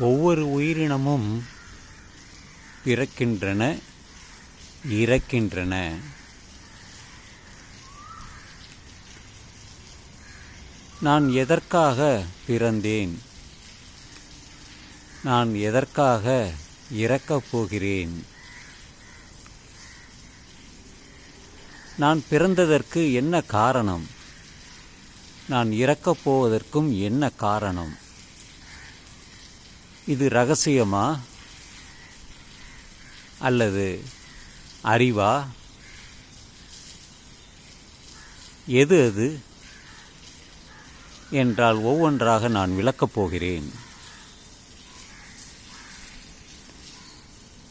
ஒவ்வொரு உயிரினமும் பிறக்கின்றன இறக்கின்றன. நான் எதற்காக பிறந்தேன்? நான் எதற்காக இறக்கப் போகிறேன்? நான் பிறந்ததற்கு என்ன காரணம்? நான் இறக்கப் போவதற்கும் என்ன காரணம்? இது ரகசியமா? அல்லது அறிவா? எது அது? என்றால் ஒவ்வொன்றாக நான் விளக்கப் போகிறேன்.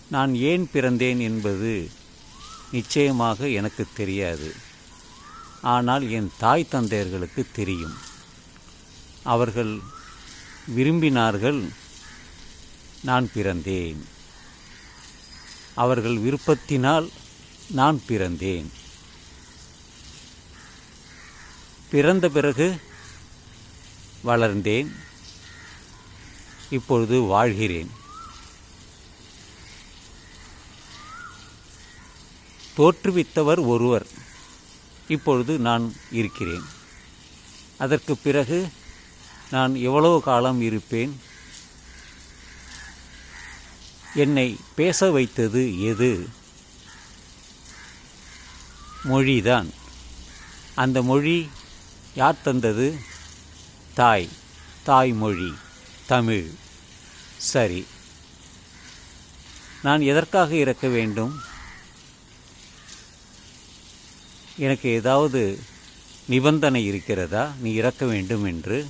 நான் ஏன் பிறந்தேன் என்பது நிச்சயமாக எனக்கு தெரியாது. ஆனால் என் தாய் தந்தையர்களுக்கு தெரியும். அவர்கள் விரும்பினார்கள் நான் பிறந்தேன். அவர்கள் விருப்பத்தினால் நான் பிறந்தேன். பிறந்த பிறகு வளர்ந்தேன். இப்பொழுது வாழ்கிறேன். தோற்றுவித்தவர் ஒருவர். இப்பொழுது நான் இருக்கிறேன். அதற்கு பிறகு நான் எவ்வளவு காலம் இருப்பேன்? என்னை பேச வைத்தது எது? மொழிதான். அந்த மொழி யார் தந்தது? தாய். தாய்மொழி. தமிழ். சரி. நான் எதற்காக இறக்க வேண்டும்? எனக்கு ஏதாவது நிபந்தனை இருக்கிறதா? நீ இறக்க வேண்டும் என்று.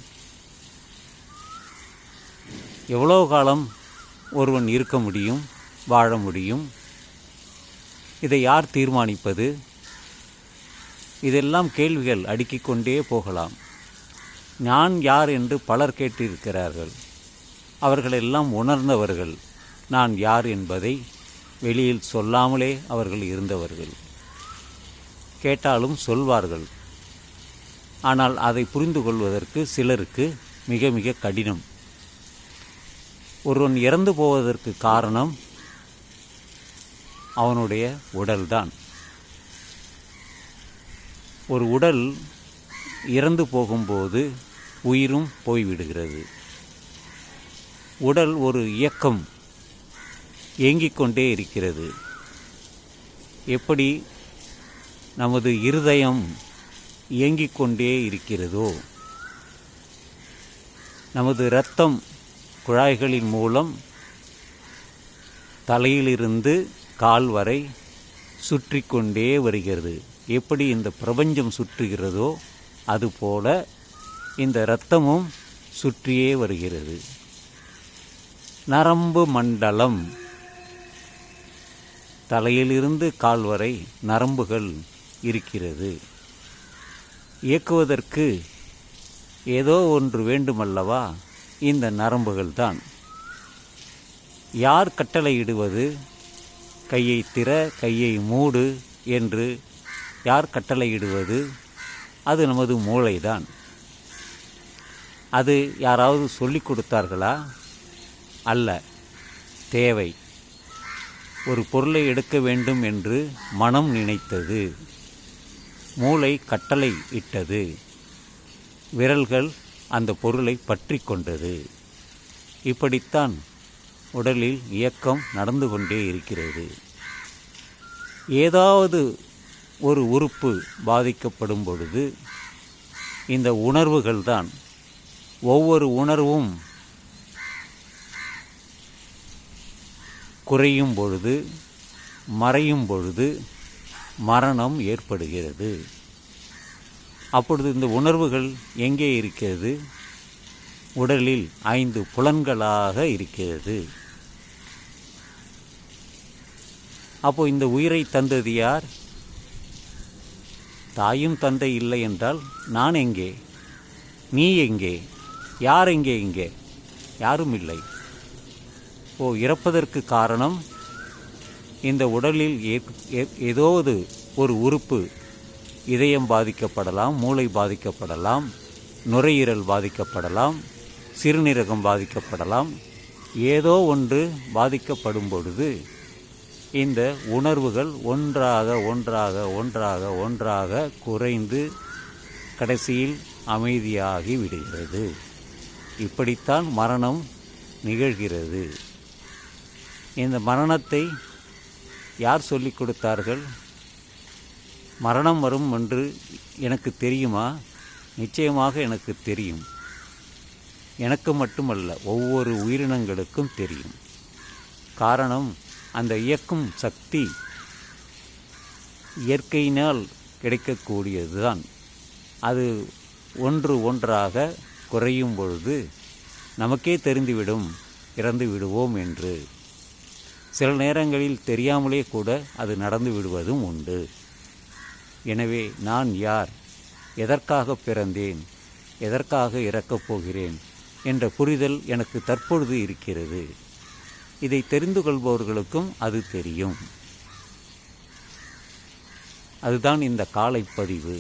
எவ்வளோ காலம் ஒருவன் இருக்க முடியும் வாழ முடியும். இதை யார் தீர்மானிப்பது? இதெல்லாம் கேள்விகள் அடுக்கிக் கொண்டே போகலாம். நான் யார்? என்று பலர் கேட்டிருக்கிறார்கள். அவர்களெல்லாம் உணர்ந்தவர்கள். நான் யார்? என்பதை வெளியில் சொல்லாமலே அவர்கள் இருந்தவர்கள். கேட்டாலும் சொல்வார்கள். ஆனால் அதை புரிந்து கொள்வதற்கு சிலருக்கு மிக மிக கடினம். ஒருவன் இறந்து போவதற்கு காரணம் அவனுடைய உடல்தான். ஒரு உடல் இறந்து போகும்போது உயிரும் போய்விடுகிறது. உடல் ஒரு இயக்கம் இயங்கிக் கொண்டே இருக்கிறது. எப்படி நமது இருதயம் இயங்கிக் கொண்டே இருக்கிறதோ நமது இரத்தம் குழாய்களின் மூலம் தலையிலிருந்து கால் வரை சுற்றி கொண்டே வருகிறது. எப்படி இந்த பிரபஞ்சம் சுற்றுகிறதோ அதுபோல இந்த இரத்தமும் சுற்றியே வருகிறது. நரம்பு மண்டலம் தலையிலிருந்து கால் வரை நரம்புகள் இருக்கிறது. இயக்குவதற்கு ஏதோ ஒன்று வேண்டுமல்லவா? இந்த நரம்புகள் தான். யார் கட்டளையிடுவது? கையை திற கையை மூடு என்று யார் கட்டளையிடுவது? அது நமது மூளைதான். அது யாராவது சொல்லிக் கொடுத்தார்களா? அல்ல. தேவை. ஒரு பொருளை எடுக்க வேண்டும் என்று மனம் நினைத்தது. மூளை கட்டளை இட்டது. விரல்கள் அந்த பொருளை பற்றி கொண்டது. இப்படித்தான் உடலில் இயக்கம் நடந்து கொண்டே இருக்கிறது. ஏதாவது ஒரு உறுப்பு பாதிக்கப்படும் பொழுது இந்த உணர்வுகள் தான் ஒவ்வொரு உணர்வும் குறையும் பொழுது மறையும் பொழுது மரணம் ஏற்படுகிறது. அப்பொழுது இந்த உணர்வுகள் எங்கே இருக்கிறது? உடலில் ஐந்து புலன்களாக இருக்கிறது. அப்போ இந்த உயிரை தந்தது யார்? தாயும் தந்தை இல்லை என்றால் நான் எங்கே? நீ எங்கே? யார் எங்கே இங்கே? யாரும் இல்லை. ஓ இறப்பதற்கு காரணம் இந்த உடலில் ஏ- ஒரு உறுப்பு இதயம் பாதிக்கப்படலாம் மூளை பாதிக்கப்படலாம் நுரையீரல் பாதிக்கப்படலாம் சிறுநீரகம் பாதிக்கப்படலாம். ஏதோ ஒன்று பாதிக்கப்படும் பொழுது இந்த உணர்வுகள் ஒன்றாக ஒன்றாக ஒன்றாக ஒன்றாக குறைந்து கடைசியில் அமைதியாகி விடுகிறது. இப்படித்தான் மரணம் நிகழ்கிறது. இந்த மரணத்தை யார் சொல்லிக் கொடுத்தார்கள்? மரணம் வரும் என்று எனக்கு தெரியுமா? நிச்சயமாக எனக்கு தெரியும். எனக்கு மட்டுமல்ல ஒவ்வொரு உயிரினங்களுக்கும் தெரியும். காரணம் அந்த இயக்கும் சக்தி இயற்கையினால் கிடைக்கக்கூடியதுதான். அது ஒன்று ஒன்றாக குறையும் பொழுது நமக்கே தெரிந்துவிடும் இறந்து விடுவோம் என்று. சில நேரங்களில் தெரியாமலே கூட அது நடந்து விடுவதும் உண்டு. எனவே நான் யார்? எதற்காக பிறந்தேன்? எதற்காக இறக்கப் போகிறேன்? என்ற புரிதல் எனக்கு தற்பொழுது இருக்கிறது. இதை தெரிந்து கொள்பவர்களுக்கும் அது தெரியும். அதுதான் இந்த காலைப்பதிவு.